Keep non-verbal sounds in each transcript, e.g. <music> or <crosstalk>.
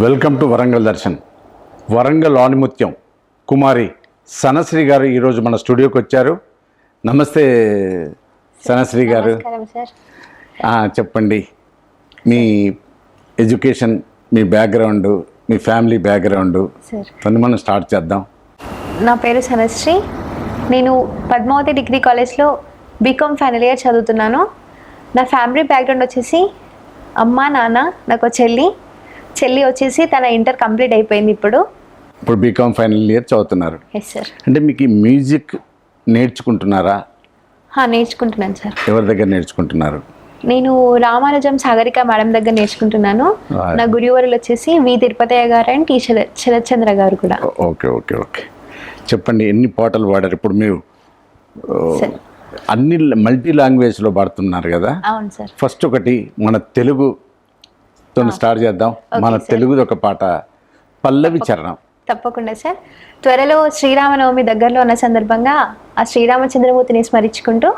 Welcome to Warangal Darshan. Warangal ఆణిముత్యం. కుమారి సనశ్రీ గారు ఈరోజు మన స్టూడియోకి వచ్చారు. నమస్తే సనశ్రీ గారు. చెప్పండి. మీ ఎడ్యుకేషన్ మీ బ్యాక్గ్రౌండ్ మీ ఫ్యామిలీ బ్యాక్గ్రౌండ్. కొన్ని మనం స్టార్ట్ చేద్దాం. నా పేరు సనశ్రీ. నేను పద్మావతి డిగ్రీ కాలేజ్లో బీకామ్ ఫైనల్ ఇయర్ చదువుతున్నాను. నా ఫ్యామిలీ బ్యాక్గ్రౌండ్ వచ్చేసి అమ్మ నాన్న నాకు చెల్లి చెల్లి వచ్చేసి తన ఇంటర్ కంప్లీట్ అయిపోయింది ఇప్పుడు. ఇప్పుడు బీకామ్ ఫైనల్ ఇయర్ చదువుతున్నారు. సార్ అంటే మీకు మ్యూజిక్ నేర్చుకుంటున్నారా? నేర్చుకుంటున్నాను సార్ ఎవరి దగ్గర నేర్చుకుంటున్నారు? నేను రామానుజం సాగరిక మేడం దగ్గర నేర్చుకుంటున్నాను. నా గురువురులు వచ్చేసి వి తిరుపతయ్య గారు అండ్ టీ శర- శరత్చంద్ర గారు కూడా. Okay okay okay. చెప్పండి ఎన్ని పాటలు పాడారు? ఇప్పుడు మీరు అన్ని మల్టీ లాంగ్వేజ్లో పాడుతున్నారు కదా? అవును సార్ ఫస్ట్ ఒకటి మన తెలుగుతో స్టార్ట్ చేద్దాం. మన. తెలుగుది ఒక పాట పల్లవి చరణం. తప్పకుండా సార్. త్వరలో శ్రీరామనవమి దగ్గరలో ఉన్న సందర్భంగా ఆ శ్రీరామచంద్రమూర్తిని స్మరించుకుంటూ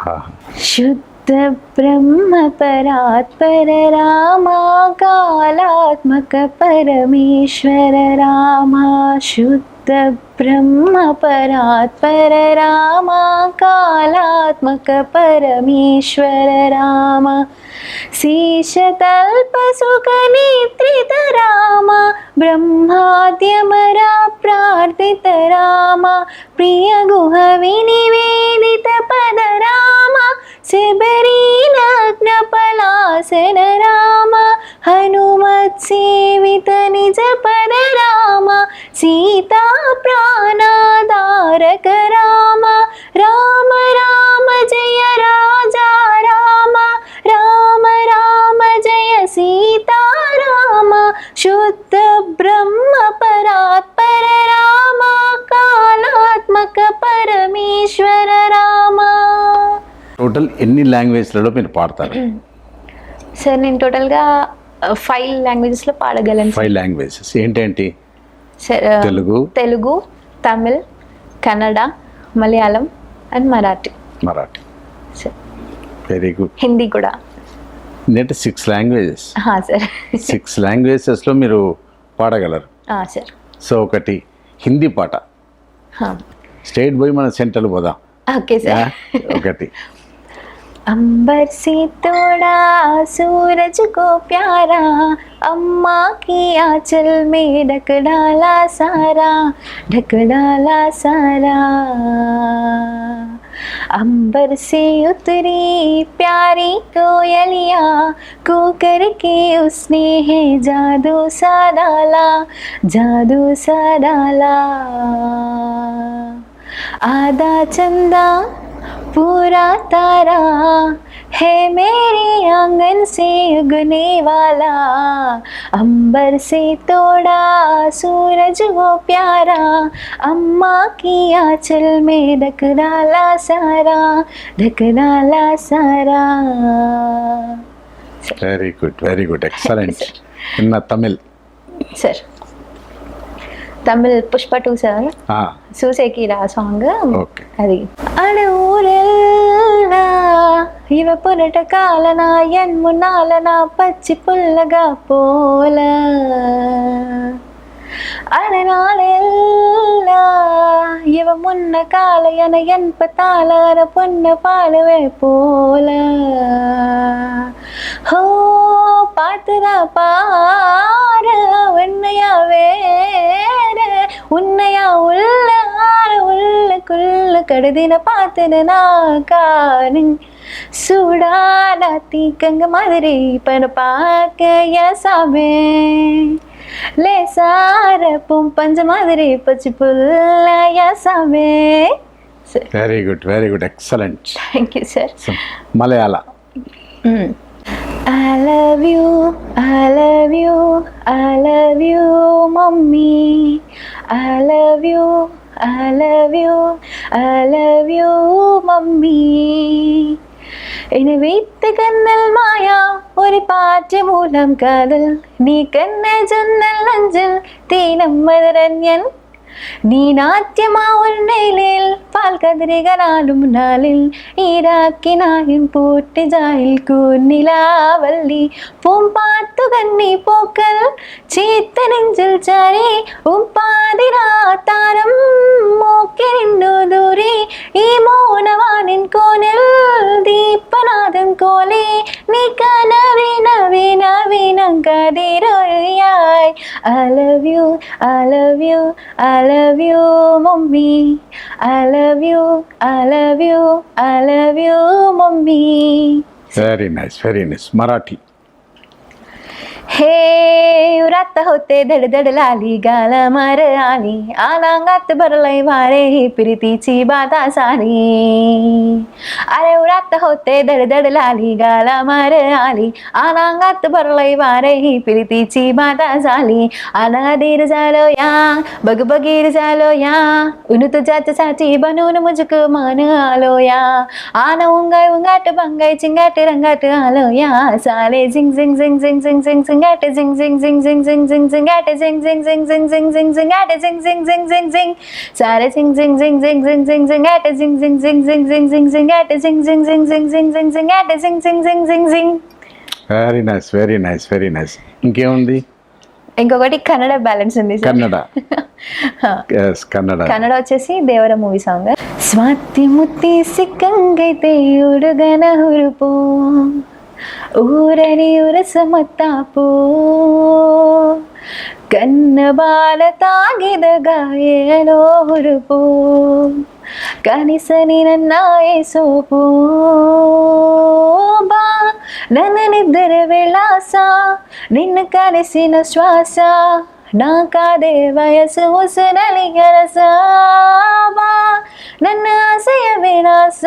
శుద్ధ బ్రహ్మ పరాత్పర రామా కాళాత్మక పరమేశ్వర రామా శుద్ధ బ్రహ్మ పరాత్పర రామా కాళాత్మక పరమేశ్వర రామ శీషతల్పసుఖనేత్రిత రామ బ్రహ్మాద్యమరా ప్రార్థిత రామ ప్రియ గుహ వినివేదిత పద ప్రాణాదారక రామ రామ రామ జయ రాజా రామ రామ రామ జయ సీతారామ శుద్ధ బ్రహ్మ పరాత్పర రామ కాళాత్మక పరమేశ్వర రామ. టోటల్ ఎన్ని లాంగ్వేజ్లలో మీరు పాడతారు? <clears throat> సార్ నేను టోటల్గా ఫైవ్ లాంగ్వేజెస్లో పాడగలను ఫైవ్ లాంగ్వేజెస్ ఏంటేంటి? Sir Telugu. Telugu Tamil Kannada Malayalam and Marathi. Marathi. Sir very good Hindi కూడా. అంటే సిక్స్ లాంగ్వేజెస్ సార్ సిక్స్ లాంగ్వేజెస్లో మీరు పాడగలరు. ఆ, సార్ సో ఒకటి హిందీ పాట. స్టేట్ పోయి మన సెంట్రల్ పోదాం. ఓకే? సార్ ఒకటి. अंबर से तोड़ा, सूरज को प्यारा, अम्मा की आंचल में ढक डाला सारा, ढक डाला सारा। अंबर से उतरी प्यारी कोयलिया को करके उसने है जादू सा डाला, जादू सा डाला। आधा चंदा पूरा तारा है मेरे आँगन से उगने वाला। अंबर से तोड़ा सूरज वो प्यारा। अम्मा की आंचल में ढक ढकराला सारा ढकराला सारा। Very good very good excellent in Tamil sir sir Tamil Pushpa two sir ఆ, సూసేకిరా సాంగ్ ఓకే అది అడవురెల్లా ఇవ పురట కాలన ఎన్ మున్నాలన పచ్చి పుల్లగా పోల అడనాలెల్లా ఇవ మున్న కాలయన ఎన్ప తాళర పొన్న పాలవే పోల ஹோ பார்த்துதான் பாரு உண்மையா வேற உன்னையா உள்ள உள்ளக்குள்ள கடுதின பார்த்துன நான் காருங்க சூடான தீக்கங்க மாதிரி இப்ப பார்க்க ஏசாமே லேசார பூம் பஞ்ச மாதிரி பச்சு புல்ல ஏசாமே very good very good excellent thank you sir Malayalam. ம். I love you I love you I love you mummy I love you I love you I love you mummy ഇനി വീത്ത് കന്നൽ മായ ഒരു പാറ്റ് മൂലം കാതൽ നീ കന്ന ജന്നൽ അഞ്ചൽ തീനം മതരഞ്ഞൻ നീനാട്യമാവുന്നയിലിൽ പാൽകതിരികനാടും നാളിൽ. ഈരാക്കിനായും പൂട്ടിജായിൽ കൂന്നിലാവല്ലി. പൂമ്പാത്തു കണ്ണി പൂക്കൾ ചീത്ത നെഞ്ചിൽ ചാരി ഉപ്പാതിരാത്താരം ദൂരെ. ഈ മൗനവാനിൻ കോനിൽ ദീപനാഥൻ നീ കനവിന I love you, I love you, I love you, mommy. I love you, I love you, I love you, mommy. Very nice, very nice. Marathi. हे रात होते धडधड लाली गाल मार आली. आलांगात भरलय वारे ही प्रीतीची बाधा सारी अरे उरात होते धडधड लाली गाल मार आली. आलांगात भरलय वारे ही प्रीतीची बाधा झाली. अनादीर झालो या बगबगीर झालो या. उन तुझ्याच साची बनवून मुझक मान आलो या. आन उंगाय उंगाट बंगाय चिंगाट रंगाट आलो या. साले झिंग झिंग झिंग झिंग झिंग झिंग జింగటి జింగ్ జింగ్ జింగ్ జింగ్ జింగ్ జింగ్ జింగటి జింగ్ జింగ్ జింగ్ జింగ్ జింగ్ జింగ్ జింగటి జింగ్ జింగ్ జింగ్ జింగ్ జింగ్ సారే జింగ్ జింగ్ జింగ్ జింగ్ జింగ్ జింగ్ జింగటి జింగ్ జింగ్ జింగ్ జింగ్ జింగ్ జింగ్ జింగటి జింగ్ జింగ్ జింగ్ జింగ్ జింగ్ జింగ్ జింగటి జింగ్ జింగ్ జింగ్ జింగ్ జింగ్ very nice very nice very nice ఇంకేముంది ఇంకొకటి కన్నడ బ్యాలెన్స్ ఉంది కన్నడ కన్నడ కన్నడ వచ్చేసి దేవర మూవీ సాంగ్ స్వాతి ముత్తి సిక్కంగైతే ఉడుగన హురుపో ಊರನೆ ಉರಸ ಮತ್ತಾಪೋ. ಕನ್ನ ಬಾಲ ತಾಗಿದ ಗಾಯಲೋ ಹುರುಪೋ. ಕನಿಸನಿ ನನ್ನ ಸೋಪೋ ಬಾ, ನನ್ನ ನಿದ್ದರ ವಿಳಾಸ, ನಿನ್ನ ಕನಸಿನ ಶ್ವಾಸ. ನಾ ಕಾದೆ ವಯಸ್ಸು ಉಸಿರಲಿ ಕೆಲಸ ಬಾ ನನ್ನ ಆಸೆಯ ವಿನಾಶ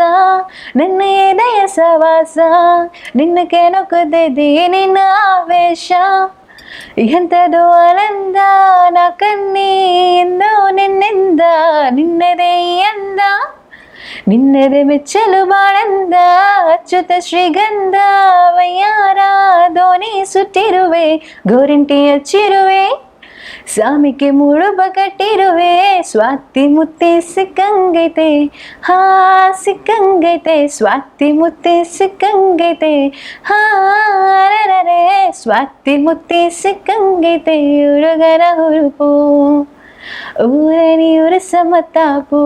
ನನ್ನ ಎದೆಯ ಸವಾಸ ನಿನ್ನ ಕೆನೊಕ್ಕದಿದ್ದಿ ನಿನ್ನ ಆವೇಶ ಎಂಥದೋ ಆನಂದ ನಾ ಕಣ್ಣಿ ಎಂದೋ ನಿನ್ನಿಂದ ನಿನ್ನದೇ ಎಂದ ನಿನ್ನದೇ ಮೆಚ್ಚಲು ಬಾಳಂದ ಅಚ್ಯುತ ಶ್ರೀಗಂಧ ವಯ್ಯಾರ ದೋಣಿ ಸುಟ್ಟಿರುವೆ ಗೋರಿಂಟಿ ಹಚ್ಚಿರುವೆ సామికి మూడు బకటిరువే స్వాతి ముత్తేసి కంగైతే హాసి కంగైతే స్వాతి ముత్తేసి కంగైతే హారరే స్వాతి ముత్తేసి కంగైతే ఉడుగర ఉరుపు ఊరని ఊరు సమతాపు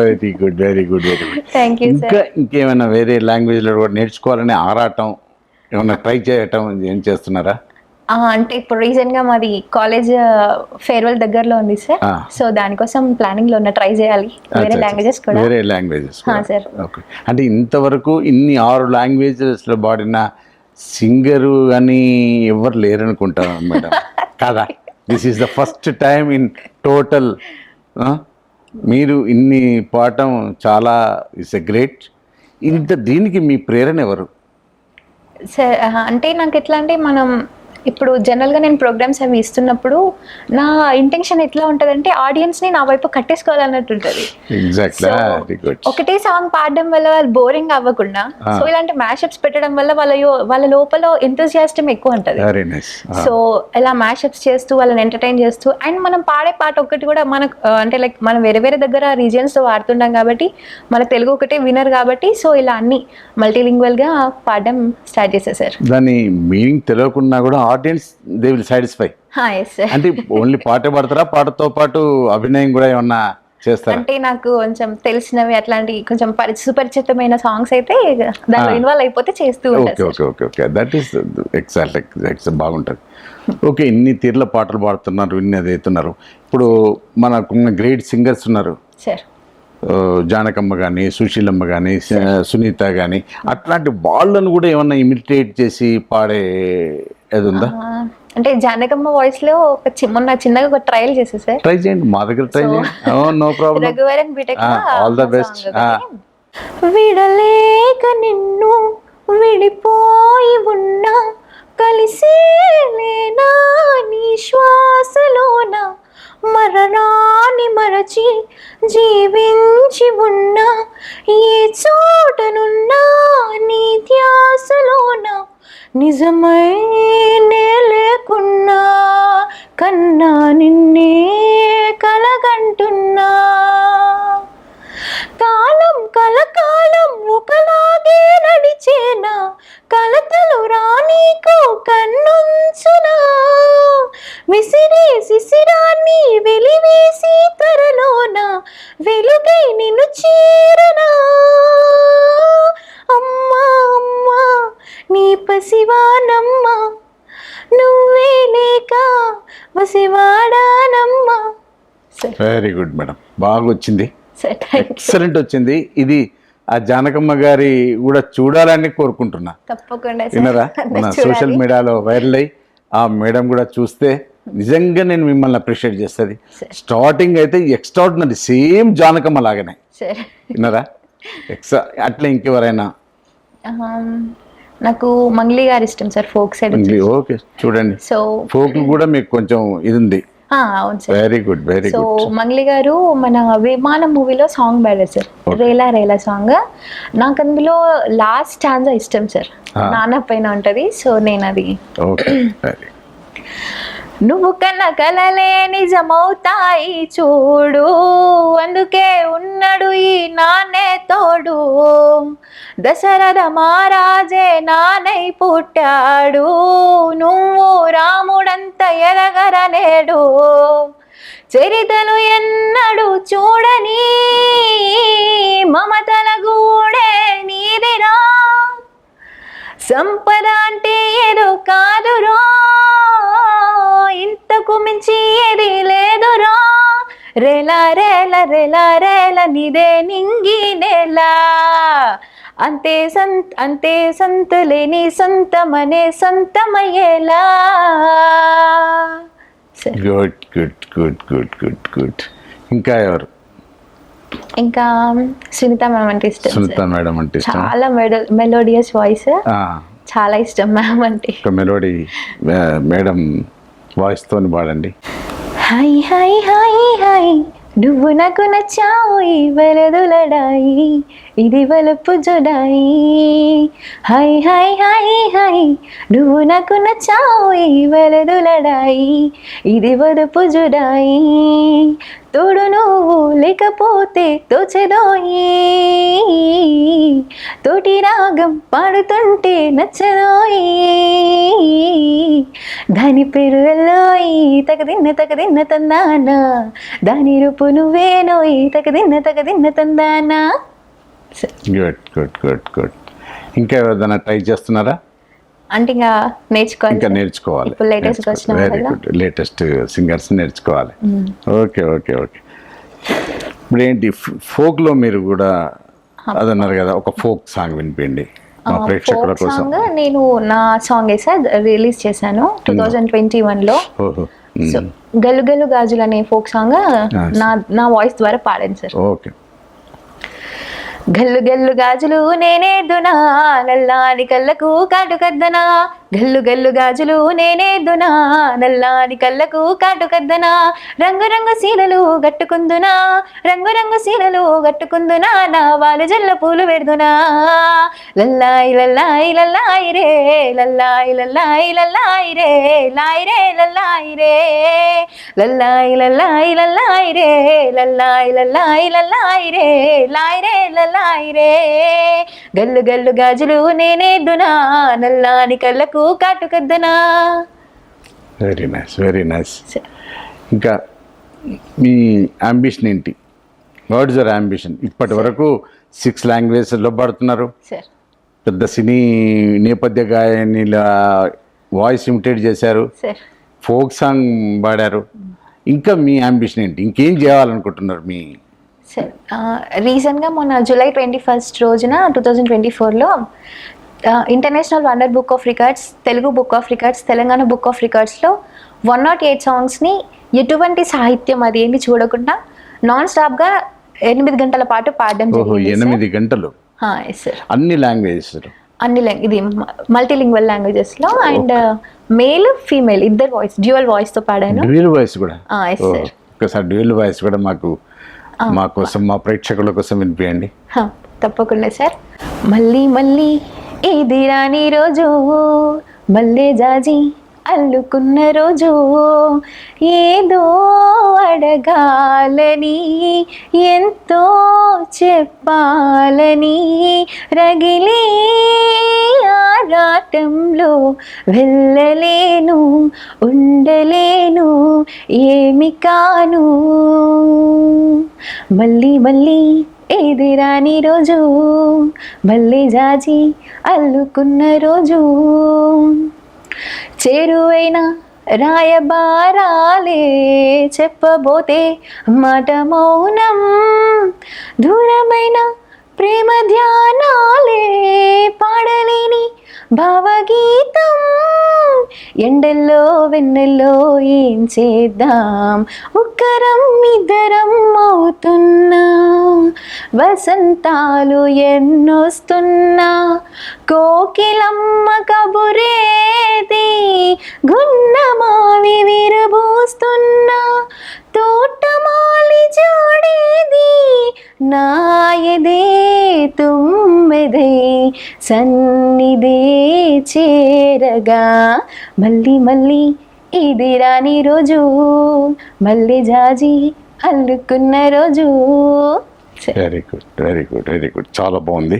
very good very good very thank you ఇంకా ఇంకేమైనా వేరే లాంగ్వేజ్లో కూడా నేర్చుకోవాలని ఆరాటం ఏమైనా ట్రై చేయటం ఏం చేస్తున్నారా? అంటే ఇప్పుడు రీసెంట్గా మాది కాలేజ్ ఫేర్వెల్ దగ్గరలో ఉంది సార్. సో దానికోసం ప్లానింగ్లో ఉన్న ట్రై చేయాలి వేరే లాంగ్వేజెస్ కూడా. వేరే లాంగ్వేజెస్ సార్. ఓకే. అంటే ఇంతవరకు ఇన్ని ఆరు లాంగ్వేజెస్లో పాడిన సింగరు అని ఎవరు లేరనుకుంటాను మేడం? కదా? This is the first time in total మీరు ఇన్ని పాడటం చాలా ఇట్స్ ఎ గ్రేట్ ఇంత దీనికి మీ ప్రేరణ ఎవరు? అంటే నాకు ఎట్లా అంటే మనం ఇప్పుడు జనరల్గా నేను ప్రోగ్రామ్స్ అవి ఇస్తున్నప్పుడు నా ఇంటెన్షన్ ఎట్లా ఉంటుందంటే ఆడియన్స్ని నా వైపు కట్టేసుకోవాలన్నట్టు ఉంటుంది గుడ్ ఒకటే సాంగ్ పాడడం వల్ల వాళ్ళు బోరింగ్ అవ్వకుండా. సో ఇలాంటి మ్యాషప్స్ పెట్టడం వల్ల వాళ్ళ వాళ్ళ లోపల ఎంతోజియాస్టమ్ ఎక్కువ ఉంటుంది. సో ఇలా మ్యాషప్స్ చేస్తూ వాళ్ళని ఎంటర్టైన్ చేస్తూ అండ్ మనం పాడే పాట ఒక్కటి కూడా మనకు అంటే లైక్ మనం వేరే వేరే దగ్గర రీజియన్స్లో వాడుతుంటాం కాబట్టి మన తెలుగు ఒకటే వినర్ కాబట్టి సో ఇలా అన్ని మల్టీలింగ్వల్గా పాడడం స్టార్ట్ చేశారు సార్ దాని మీనింగ్ తెలియకుండా కూడా ఆడియన్స్ దే విల్ సాటిస్ఫై అంటే ఓన్లీ పాట పాడతారా? పాటతో పాటు అభినయం కూడా ఏమన్నా చేస్తారా? అంటే నాకు కొంచెం తెలిసినవి అట్లాంటి కొంచెం పరి సుపరిచితమైన సాంగ్స్ అయితే దాంట్లో. ఇన్వాల్వ్ అయిపోతే చేస్తూ okay okay okay okay that is exact exact బాగుంటుంది. ఓకే ఇన్ని తీర్ల పాటలు పాడుతున్నారు ఇన్ని అది అవుతున్నారు. ఇప్పుడు మనకున్న గ్రేట్ సింగర్స్ ఉన్నారు. జానకమ్మ కానీ సుశీలమ్మ కానీ సునీత కానీ అట్లాంటి వాళ్ళను కూడా ఏమన్నా ఇమిటేట్ చేసి పాడే అది ఉందా అంటే జానకమ్మ వాయిస్లో ఒక చి- మొన్న చిన్నగా ఒక ట్రయల్ చేసా సార్. ట్రై చేయండి మా దగ్గర ట్రై చేయండి. No problem Raghuvaran BTech all the best విడలేక నిన్ను విడిపోయి ఉన్నా కలిసి లేనా నీ శ్వాసలోన? మరణాన్ని మరచి జీవించి ఉన్నా ఏ చోటనున్నా నీ ధ్యాసలోన నిజమై నే లేకున్నా కన్నా నిన్నే కలగంటున్నా. కాలం కలకాలం ఒకలాగే నడిచేనా? కలతలు రానీకు కన్నుంచునా? విసిరే శిశిరాన్ని వెలివేసి త్వరలోన వెలుగై నిన్ను చేరనా? అమ్మా అమ్మా నీ పసివానమ్మా నువ్వే లేక వసివాడానమ్మా వెరీ గుడ్ మేడం బాగా వచ్చింది ఎక్సలెంట్ వచ్చింది. ఇది ఆ జానకమ్మ గారి కూడా చూడాలని కోరుకుంటున్నా. తప్పకుండా. వినరా <laughs> మన. సోషల్ మీడియాలో వైరల్ అయ్యి ఆ మేడం కూడా చూస్తే నిజంగా నేను మిమ్మల్ని అప్రిషియేట్ చేస్తుంది. స్టార్టింగ్ అయితే ఎక్స్ట్రాడినరీ సేమ్ జానకమ్మ లాగానే. సరే. వినరా ఎక్సా అట్లా ఇంకెవరైనా? నాకు మంగ్లీ గారు ఇష్టం సార్ ఫోక్ సైడ్ ఓకే చూడండి. సో ఫోక్ కూడా మీకు కొంచెం ఇది ఉంది. అవును sir. Very good very so Mangli garu మన విమానం మూవీలో సాంగ్ పాడారు సార్. రేలా రేలా సాంగ్. నాకు అందులో లాస్ట్ స్టాంజా ఇష్టం సార్. నాన్న పైన ఉంటది. సో నేను అది ఓకే నువ్వు కన్న కలలే నిజమవుతాయి చూడు. అందుకే ఉన్నాడు ఈ నానే తోడు. దశరథ మహారాజే నానై పుట్టాడు. నువ్వు రాముడంత ఎదగరలేడు చరితలు ఎన్నడు చూడని మమతల గూడే నీదిరా. సంపద అంటే రేల రేల రేల రేల నిదే నింగి నేల. అంతే సంత్ అంతే సంతులేని సొంతమనే సొంతమయ్యేలా. Good good good good good good ఇంకా ఎవరు? ఇంకా సునీత మ్యామ్ అంటే ఇష్టం సునీత. మేడం అంటే చాలా మెలో మెలోడియస్ వాయిస్ చాలా ఇష్టం మ్యామ్ అంటే. మెలోడీ మేడం వాయిస్తోని పాడండి. హాయ్ హాయ్ హాయ్ హాయ్ నువ్వు నాకు నచ్చావు ఈ వలదులడాయి. ఇది వలపు జుడాయి. హాయ్ హాయ్ హాయ్ హాయ్ నువ్వు నాకు నచ్చావు ఈ వలదులడాయి ఇది వలపు జుడాయి. తోడు నువ్వు లేకపోతే తోచదోయి. తోటి రాగం పాడుతుంటే నచ్చదోయి. దాని పేరు ఎల్లోయి తగదిన్న తగదిన్న తందానా. దాని రూపు నువ్వేనోయి తగదిన్న తగదిన్న తందానా. గుడ్ గుడ్ గుడ్ గుడ్ ఇంకా ఏదైనా ట్రై చేస్తున్నారా? అంటే ఇంకా నేర్చుకోవాలి ఇంకా. నేర్చుకోవాలి. వచ్చిన వెరీ? గుడ్ లేటెస్ట్ సింగర్స్ నేర్చుకోవాలి. ఓకే ఓకే ఓకే ఇప్పుడు ఏంటి ఫోక్లో మీరు కూడా అదన్నారు కదా ఒక ఫోక్ సాంగ్ వినిపిండి ప్రేక్షకుల కోసం. నేను నా సాంగ్ సార్ రిలీజ్ చేశాను టూ థౌజండ్ ట్వంటీ వన్లో గల్లు గల్లు గాజులు అనే ఫోక్ సాంగ్ నా నా వాయిస్ ద్వారా పాడాను సార్ ఓకే గల్లు గల్లు గాజులు నేనేద్దునా నల్లాని కళ్ళకు కాటుకద్దనా? గల్లు గల్లు గాజులు నేనేద్దునా నల్లాని కళ్ళకు కాటుకద్దనా రంగురంగు సీలలు గట్టుకుందునా రంగురంగు సీలలు గట్టుకుందునా నా వాళ్ళు జల్ల పూలు పెడుదునా. లల్లాయి లల్లాయి లల్లాయి రే లల్లాయి లల్లాయి లల్లాయి రే లాయి రే లల్లాయి రే. లల్లాయి లల్లాయి లల్లాయి రే లల్లాయి లల్లాయి లల్లాయి రే లాయి రే లల్లాయి రే. గల్లు గల్లు గాజులు నేనేద్దునా నల్లాని కళ్ళకు కాటుకద్దనా వెరీ నైస్ వెరీ నైస్ ఇంకా మీ అంబిషన్ ఏంటి? వాట్ ఇస్ అంబిషన్ ఇప్పటి వరకు సిక్స్ లాంగ్వేజెస్లో పడుతున్నారు. పెద్ద సినీ నేపథ్య గాయనిల వాయిస్ ఇమిటేట్ చేశారు. ఫోక్ సాంగ్ పాడారు. ఇంకా మీ అంబిషన్ ఏంటి? ఇంకేం చేయాలనుకుంటున్నారు మీ? సార్ రీసెంట్గా మొన్న జూలై ట్వంటీ ఫస్ట్ రోజున టూ థౌజండ్ ట్వంటీ ఫోర్లో international wonder book of records Telugu book of records Telangana book of రికార్డ్స్లో one not eight సాంగ్స్ని ఎటువంటి సాహిత్యం అది ఏంటి చూడకుండా నాన్ స్టాప్గా ఎనిమిది గంటల పాటు పాడడం జరిగింది ఎనిమిది గంటలు? అన్ని లాంగ్వేజెస్ అన్ని లాంగ్ ఇది మల్టీలింగ్వల్ లాంగ్వేజెస్లో అండ్ మేల్ ఫీమేల్ ఇద్దరు వాయిస్ డ్యూయల్ వాయిస్తో పాడాను. డ్యూయల్ వాయిస్ కూడా? ఒకసారి డ్యూయల్ వాయిస్ కూడా మాకు మా కోసం మా ప్రేక్షకుల కోసం వినిపించండి తప్పకుండా సార్ మళ్ళీ మళ్ళీ ఇది రాని రోజు మళ్ళీ జాజి అల్లుకున్న రోజు ఏదో అడగాలని ఎంతో చెప్పాలని రగిలే ఆరాటంలో వెళ్ళలేను ఉండలేను ఏమి కాను. మళ్ళీ మళ్ళీ ఎదిరాని రోజు మళ్ళీ జాజి అల్లుకున్న రోజు. చేరువైన రాయబారాలే చెప్పబోతే మాట మౌనం దూరమైన ప్రేమ ధ్యానాలే పాడలేని భావగీతం. ఎండల్లో వెన్నెల్లో ఏం చేద్దాం? ఉక్కరం ఇద్దరం అవుతున్నా వసంతాలు ఎన్నొస్తున్నా? కోకిలమ్మ కబురేది. గున్నమావి విరబూస్తున్నా తోటమాలి జాడేది. నాయదే తుమ్మెదే. సన్నిదే చేరగా. మళ్ళీ మళ్ళీ ఇది రాని రోజు. మళ్ళీ జాజి అల్లుకున్న రోజు. Very good very good very good చాలా బాగుంది.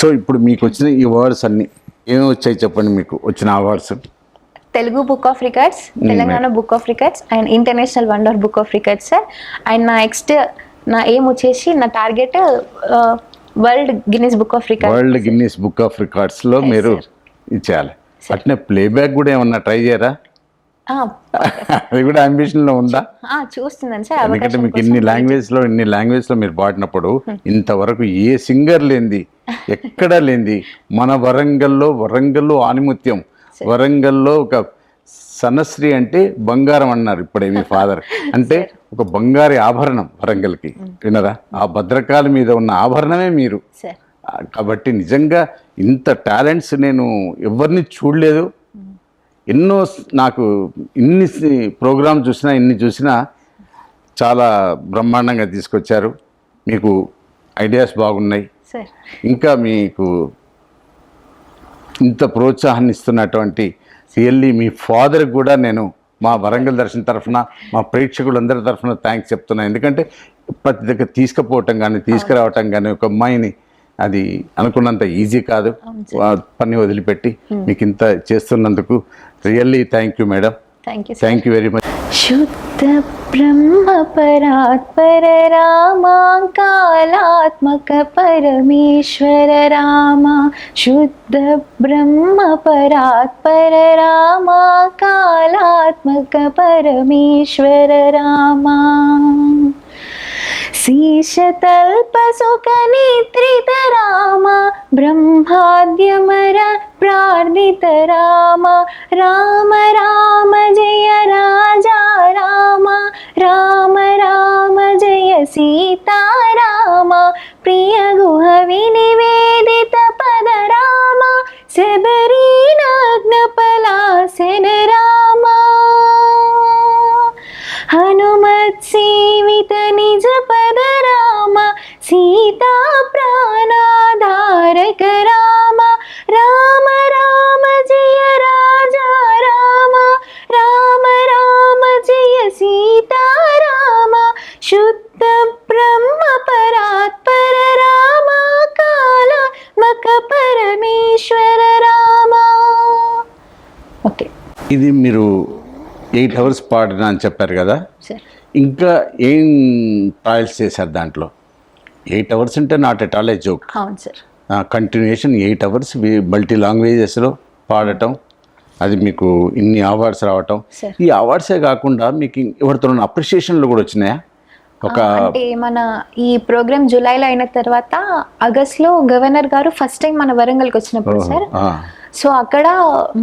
సో ఇప్పుడు మీకు వచ్చిన ఈ అవార్డ్స్ అన్ని ఏమి వచ్చాయి చెప్పండి మీకు? వచ్చిన awards Telugu book of records Telangana book of records and international wonder book of records sir. And నా నెక్స్ట్ నా ఏం వచ్చేసి నా target world Guinness book of records. World Guinness book of రికార్డ్స్లో మీరు. ఇచ్చేయాలి. అట్నే ప్లేబ్యాక్ కూడా ఏమన్నా ట్రై చేయరా? అది కూడా అంబిషన్లో ఉందా చూస్తున్నాను సార్ ఎందుకంటే అవకాశం మీకు ఇన్ని లాంగ్వేజ్లో ఇన్ని లాంగ్వేజ్లో మీరు పాడినప్పుడు ఇంతవరకు ఏ సింగర్ లేనిది ఎక్కడా లేనిది మన వరంగల్లో వరంగల్లో ఆనిముత్యం వరంగల్లో ఒక సనశ్రీ అంటే బంగారం అన్నారు ఇప్పుడే మీ <laughs> ఫాదర్. అంటే ఒక బంగారి ఆభరణం వరంగల్కి. వినరా ఆ భద్రకాళి మీద ఉన్న ఆభరణమే మీరు. కాబట్టి నిజంగా ఇంత టాలెంట్స్ నేను ఎవరిని చూడలేదు. ఎన్నో నాకు ఇన్ని ప్రోగ్రామ్ చూసినా ఇన్ని చూసినా చాలా బ్రహ్మాండంగా తీసుకొచ్చారు. మీకు ఐడియాస్ బాగున్నాయి. ఇంకా మీకు ఇంత ప్రోత్సాహాన్ని ఇస్తున్నటువంటి రియల్లీ మీ ఫాదర్ కూడా నేను మా వరంగల్ దర్శన్ తరఫున మా ప్రేక్షకులందరి తరఫున థ్యాంక్స్ చెప్తున్నా. ఎందుకంటే ప్రతి దగ్గర తీసుకుపోవటం కానీ తీసుకురావటం కానీ ఒక అమ్మాయిని అది అనుకున్నంత ఈజీ కాదు. పని వదిలిపెట్టి మీకు ఇంత చేస్తున్నందుకు really thank you madam thank you very much शुद्धब्रह्मपरात्पररामाङ्कालात्मकपरमेश्वर Rama शुद्धब्रह्मपरात्पररामाकालात्मकपरमेश्वर रामा शीषतल्पसुखनेत्रित राम ब्रह्माद्यमरप्रार्थित राम राम राम जय राजा राम। राम राम जय सीता राम प्रिय गुहवि पद राम शबरीनाग्नपलासन राम సీతా ప్రాణాధారక రామ రామ రామ జయ రాజా రామ రామ రామ జయ సీతారామ శుద్ధ బ్రహ్మ పరాత్పర రామ కాల మక పరమేశ్వర రామ. ఓకే. ఇది మీరు ఎయిట్ అవర్స్ పాడినా అని చెప్పారు కదా? సార్. ఇంకా ఏం ట్రయల్స్ చేశారు దాంట్లో? ఎయిట్ అవర్స్ అంటే not at all a joke అవును sir. Continuation eight hours multi లాంగ్వేజెస్లో పాడటం అది మీకు ఇన్ని అవార్డ్స్ రావటం. ఈ అవార్డ్సే కాకుండా మీకు ఎవరితో అప్రిషియేషన్లు కూడా వచ్చినాయా? ఒక అంటే మన ఈ ప్రోగ్రామ్ జూలైలో అయిన తర్వాత ఆగస్ట్లో గవర్నర్ గారు ఫస్ట్ టైం మన వరంగల్కి వచ్చినప్పుడు సార్. సో అక్కడ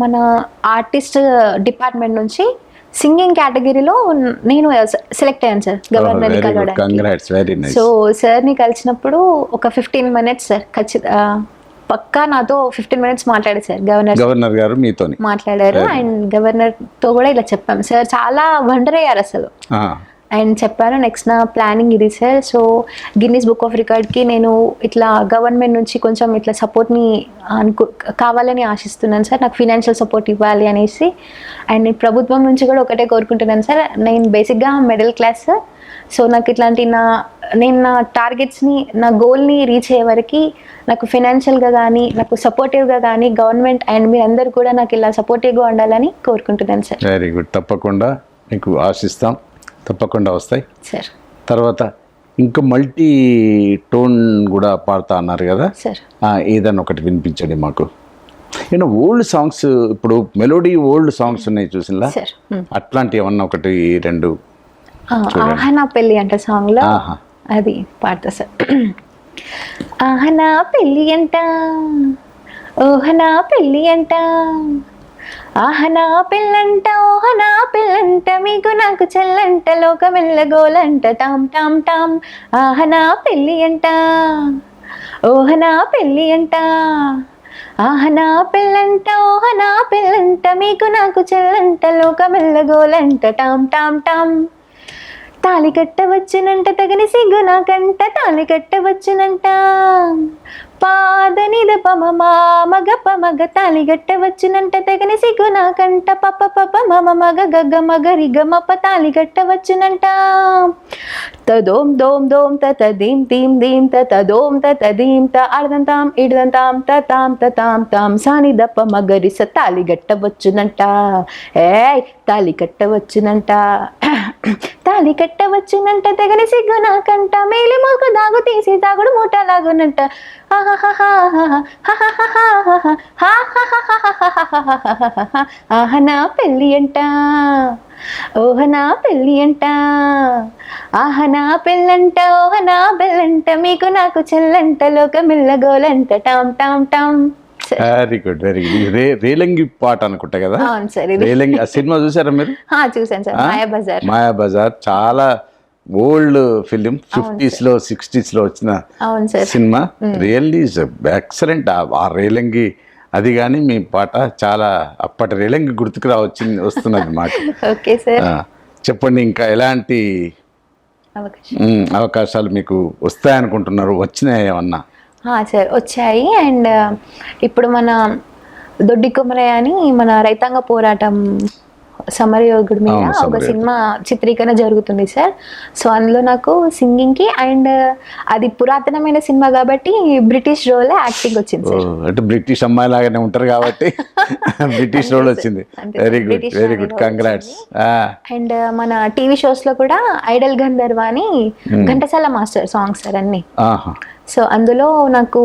మన ఆర్టిస్ట్ డిపార్ట్మెంట్ నుంచి సింగింగ్ కేటగిరీలో నేను సెలెక్ట్ అయ్యాను సార్. గవర్నర్ కలవడానికి నైస్ సో సార్ని కలిసినప్పుడు ఒక ఫిఫ్టీన్ మినిట్స్ సార్ ఖచ్చిత ఆ, పక్కా నాతో ఫిఫ్టీన్ మినిట్స్ మాట్లాడారు సార్ గవర్నర్ గవర్నర్ గారు మీతోని. మాట్లాడారు. అండ్ గవర్నర్తో కూడా ఇలా చెప్పాం. సార్ చాలా వండర్ అయ్యారు అసలు అండ్ చెప్పారు నెక్స్ట్ నా ప్లానింగ్ ఇది sir so Guinness book of రికార్డ్కి నేను ఇట్లా గవర్నమెంట్ నుంచి కొంచెం ఇట్లా సపోర్ట్ని అనుకు కావాలని ఆశిస్తున్నాను సార్ నాకు ఫినాన్షియల్ సపోర్ట్ ఇవ్వాలి అనేసి. అండ్ ప్రభుత్వం నుంచి కూడా ఒకటే కోరుకుంటున్నాను సార్ నేను బేసిక్గా మిడిల్ క్లాస్ సో నాకు ఇట్లాంటి నా నేను నా టార్గెట్స్ని నా గోల్ని రీచ్ అయ్యే వరకు నాకు ఫినాన్షియల్గా కానీ నాకు సపోర్టివ్గా కానీ గవర్నమెంట్ అండ్ మీరందరూ కూడా నాకు ఇలా సపోర్టివ్గా ఉండాలని కోరుకుంటున్నాను సార్ వెరీ గుడ్ తప్పకుండా మీకు ఆశిస్తాం. తప్పకుండా వస్తాయి. సార్. తర్వాత ఇంకా మల్టీ టోన్ కూడా పాడుతా అన్నారు కదా. ఏదన్నా ఒకటి వినిపించండి మాకు. ఏమన్నా ఓల్డ్ సాంగ్స్ ఇప్పుడు మెలోడీ ఓల్డ్ సాంగ్స్ ఉన్నాయి చూసినలా? అట్లాంటి ఏమన్నా ఒకటి రెండు ఆహా నా పెళ్ళి అంట సాంగ్లో ఆహా. అది పాడతా సార్. ఆహా నా పెళ్ళి అంట ఓహ నా పెళ్ళి అంట ఆహనా పిల్లంట పెళ్ళంట పిల్లంట పెళ్ళంట మీకు నాకు చెల్లంట లోక వెళ్ళగోలంట టామ్ టామ్ టామ్. ఆహనా పెళ్ళి అంట. ఓహనా పెళ్ళి అంట. ఆహనా పిల్లంట పెళ్ళంట పిల్లంట పెళ్ళంట మీకు నాకు చెల్లంట లోక వెళ్ళగోలంట టామ్ టామ్ టామ్. తాలి కట్టవచ్చునంట తగని సిగ్గు నాకంట తాలి కట్టవచ్చునంట పాదనిద పమ మా మగ పమగ తాలి కట్టవచ్చునంట తగని సిగ్గు నాకంట. పప పప మమ మగ గగ్గ మగ రిగ మప తాలి కట్టవచ్చునంట తదోం దోం దోం తత దీం తీం దీం తత దోం తత దీం త అర్ధంతాం ఇడదంతాం తతాం తతాం తాం సాని దప్ప మగరిస తాలి కట్టవచ్చునంట ఏయ్ తాలి కట్టవచ్చునంట తాలి కట్టవచ్చునంట తెగని సిగ్గు నాకంట మేలి మొలకు దాగు తీసి తాగుడు మూట లాగునంట ఆహ నా పెళ్ళి అంట ఓహ నా పెళ్ళి అంట ఆహ నా పెళ్ళంట ఓహ నా పెళ్ళంట మీకు నాకు చెల్లంట లోకమిల్లగోలంట టామ్ టామ్ టామ్ వెరీ గుడ్ వెరీ గుడ్ రే రేలంగి పాట అనుకుంటా కదా? అవును సార్ ఇది. రేలంగి ఆ సినిమా చూసారా మీరు? చూసాను సార్. మాయా బజార్. మాయా బజార్ చాలా ఓల్డ్ ఫిలిం ఫిఫ్టీస్లో సిక్స్టీస్లో వచ్చిన సినిమా. రియల్లీ ఎక్సలెంట్ ఆ రేలంగి అది కానీ మీ పాట చాలా అప్పటి రేలంగి గుర్తుకు రావచ్చింది వస్తున్నది మాకు ఓకే సార్. చెప్పండి ఇంకా ఎలాంటి అవకాశాలు మీకు వస్తాయనుకుంటున్నారు వచ్చినాయి ఏమన్నా? ఆ, సార్ వచ్చాయి. అండ్ ఇప్పుడు మన దొడ్డి కుమరయ్య అని మన రైతాంగ పోరాటం సమరయోగుడి మీద ఒక. సినిమా చిత్రీకరణ జరుగుతుంది సార్. సో అందులో నాకు సింగింగ్కి అండ్ అది పురాతనమైన సినిమా కాబట్టి బ్రిటిష్ రోల్ యాక్టింగ్ వచ్చింది సార్. అంటే బ్రిటిష్ అమ్మాయి లాగానే ఉంటారు కాబట్టి <laughs> బ్రిటిష్ రోల్ వచ్చింది. Very good very good congrats and మన టీవీ షోస్లో కూడా ఐడల్ గంధర్వ అని ఘంటసాల మాస్టర్ సాంగ్స్ సార్ అన్ని. ఆహా. సో అందులో నాకు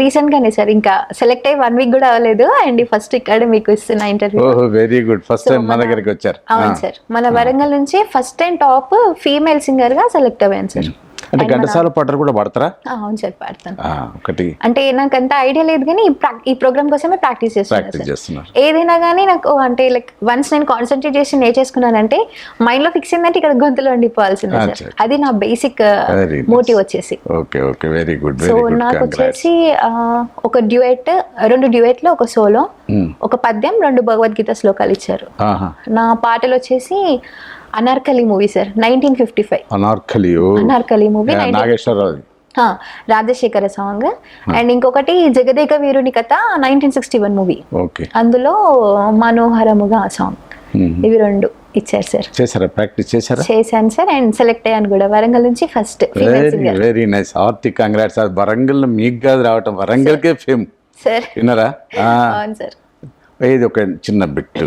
రీసెంట్ గానే సార్ ఇంకా సెలెక్ట్ అయ్యి వన్ వీక్ కూడా అవ్వలేదు. అండ్ ఫస్ట్ ఇక్కడ మీకు ఇస్తున్న interview very good first time మా దగ్గరికి వచ్చారు. అవును సార్. మన వరంగల్ నుంచి ఫస్ట్ టైం టాప్ ఫీమేల్ సింగర్గా సెలెక్ట్ అయ్యాను సార్. అంటే ఘంటసాల పాటలు కూడా పాడతారా? అవును సార్ పాడతాను. ఒకటి. అంటే నాకు అంత ఐడియా లేదు కానీ ఈ ప్రోగ్రామ్ కోసమే ప్రాక్టీస్ చేస్తున్నాను ఏదైనా కానీ నాకు అంటే లైక్ వన్స్ నేను కాన్సన్ట్రేట్ చేసి నేర్చేసుకున్నానంటే మైండ్లో ఫిక్స్ అయిందంటే ఇక్కడ గొంతులో ఉండిపోవాల్సిందే సార్. అది నా బేసిక్. మోటివ్ వచ్చేసి. Okay okay very good so నాకు వచ్చేసి ఆ, ఒక డ్యూయట్ రెండు డ్యూయట్లు ఒక సోలో ఒక పద్యం రెండు భగవద్గీత శ్లోకాలు ఇచ్చారు. నా పాటలు వచ్చేసి Anarkali movie sir. Nineteen fifty five Anarkali Anarkali movie Nageswara Rao. Rajasekhara song. And ఇంకొకటి Jagadeka Veeruni Katha nineteen sixty one movie. Okay. అందులో మనోహరముగా సాంగ్. ఇవి రెండు ఇచ్చారు సార్. చేశారా? ప్రాక్టీస్ చేశారా? చేశాను సార్. అండ్ సెలెక్ట్ అయ్యాను కూడా. వరంగల్ నుంచి first very nice Aarti congrats. అది వరంగల్ మీకు కాదు రావటం. వరంగల్కే ఫేమ్. సార్. విన్నారా? అవును సార్. ఇది ఒక చిన్న బిట్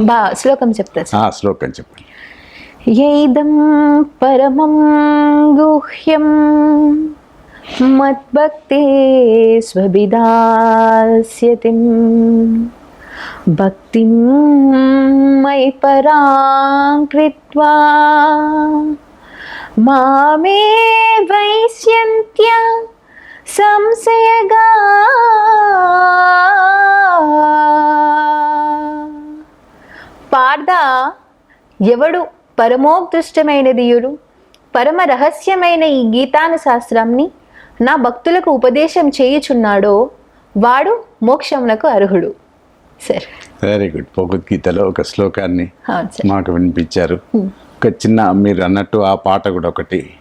బా శ్లోకం చెప్తా శ్లోకం చెప్పండి. యైదం పరమం గుహ్యం మద్భక్తే స్వభిదాస్యతిం. భక్తిం మయి పరాం కృత్వా. మామే వైశ్యంత్య సంశయగా. పార్థ ఎవడు పరమోత్కృష్టమైన దియుడు పరమ రహస్యమైన ఈ గీతాను శాస్త్రంని నా భక్తులకు ఉపదేశం చేయుచున్నాడో వాడు మోక్షమునకు అర్హుడు. సార్. వెరీ గుడ్ భగవద్గీతలో ఒక శ్లోకాన్ని మాకు వినిపించారు. ఒక చిన్న మీరు అన్నట్టు ఆ పాట కూడా ఒకటి.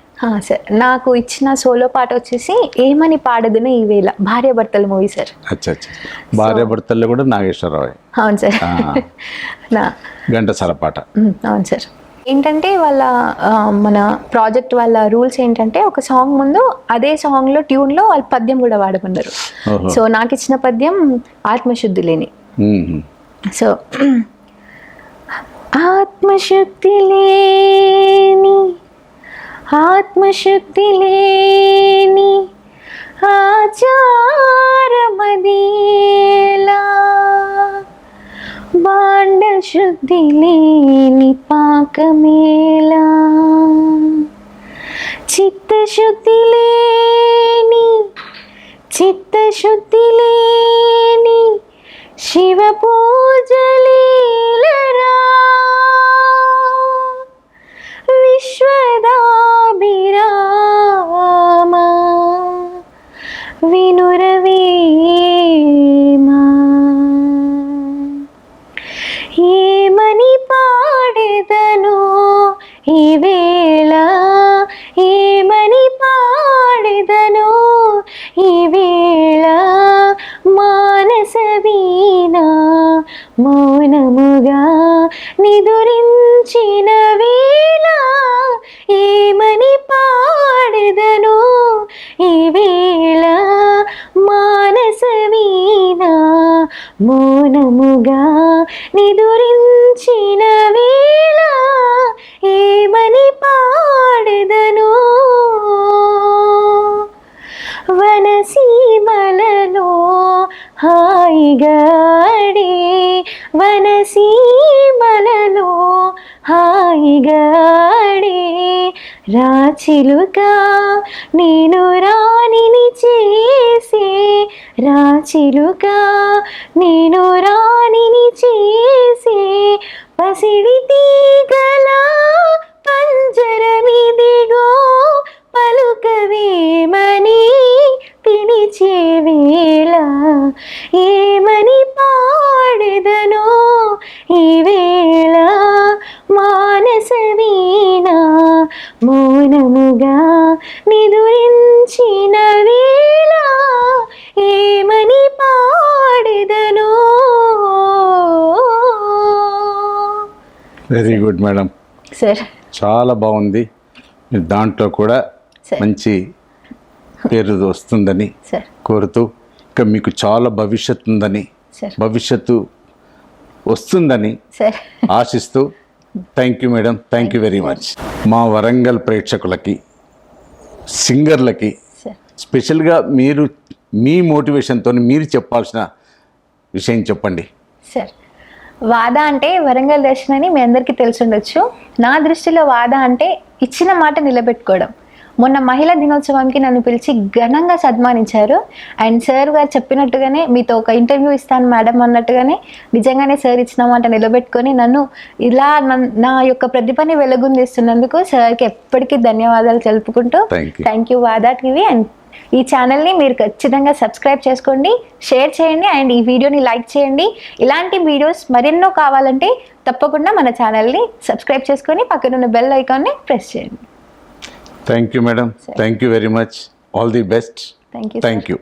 సార్. నాకు ఇచ్చిన సోలో పాట వచ్చేసి ఏమని పాడదునే ఈ వేళ? భార్య భర్తల మూవీ సార్. అచ్చా అచ్చా. భార్య భర్తల్లో కూడా నాగేశ్వరరావు. అవును సార్. నా ఘంటసాల పాట. అవును సార్. ఏంటంటే వాళ్ళ మన ప్రాజెక్ట్ వాళ్ళ రూల్స్ ఏంటంటే ఒక సాంగ్ ముందు అదే సాంగ్లో ట్యూన్లో వాళ్ళ పద్యం కూడా వాడమన్నారు. సో నాకు ఇచ్చిన పద్యం ఆత్మశుద్ధి లేని. సో ఆత్మశుద్ధి లేని ఆత్మశుద్ధి లేని ఆచారమదేలా బాండ శుద్ధి లేని పాకమేలా చిత్తశుద్ధి లేని చిత్తశుద్ధి లేని శివ పూజలీలరా విశ్వదాభిరామ వినురవేమా ఏమని పాడెదను ఈ వేళ ఏమని పాడెదను ఈ వేళ మానస వీణ మౌనముగా నిదురించినవి మౌనముగా నిదురించిన వేళ ఏమని పాడదను? వనసీమలలో హాయిగాడే వనసీమలలో హాయిగాడే రాచిలుక నేను రా రాచిలుగా నేను రాణిని చేసే పసిడి తీగల పంజరమిదిగో పలుకవేమని పిలిచే వేళ ఏమని పాడదనో ఈ వేళ మానస మౌనముగా నిదురించిన వేళ ఏమని పాడెదనో. వెరీ గుడ్ మేడం సార్ చాలా బాగుంది. దాంట్లో కూడా. మంచి పేరు వస్తుందని కోరుతూ ఇంకా మీకు చాలా భవిష్యత్తు ఉందని భవిష్యత్తు వస్తుందని ఆశిస్తూ thank you madam thank you very much మా వరంగల్ ప్రేక్షకులకి సింగర్లకి స్పెషల్గా మీరు మీ మోటివేషన్తో మీరు చెప్పాల్సిన విషయం చెప్పండి. సార్ వాద అంటే వరంగల్ దర్శన్ అని మీ అందరికీ తెలిసి ఉండొచ్చు నా దృష్టిలో వాద అంటే ఇచ్చిన మాట నిలబెట్టుకోవడం. మొన్న మహిళా దినోత్సవంకి నన్ను పిలిచి ఘనంగా సన్మానించారు. అండ్ సార్ గారు చెప్పినట్టుగానే మీతో ఒక ఇంటర్వ్యూ ఇస్తాను మేడం అన్నట్టుగానే నిజంగానే సార్ ఇచ్చిన మాట నిలబెట్టుకొని నన్ను ఇలా నా యొక్క ప్రతిభని వెలుగుందిస్తున్నందుకు సార్కి ఎప్పటికీ ధన్యవాదాలు తెలుపుకుంటూ. థ్యాంక్ యూ వాదా టీవీ అండ్ ఈ ఛానల్ని మీరు ఖచ్చితంగా సబ్స్క్రైబ్ చేసుకోండి షేర్ చేయండి అండ్ ఈ వీడియోని లైక్ చేయండి. ఇలాంటి వీడియోస్ మరెన్నో కావాలంటే తప్పకుండా మన ఛానల్ని సబ్స్క్రైబ్ చేసుకొని పక్కనున్న బెల్ ఐకాన్ని ప్రెస్ చేయండి. Thank you madam thank you very much all the best thank you thank you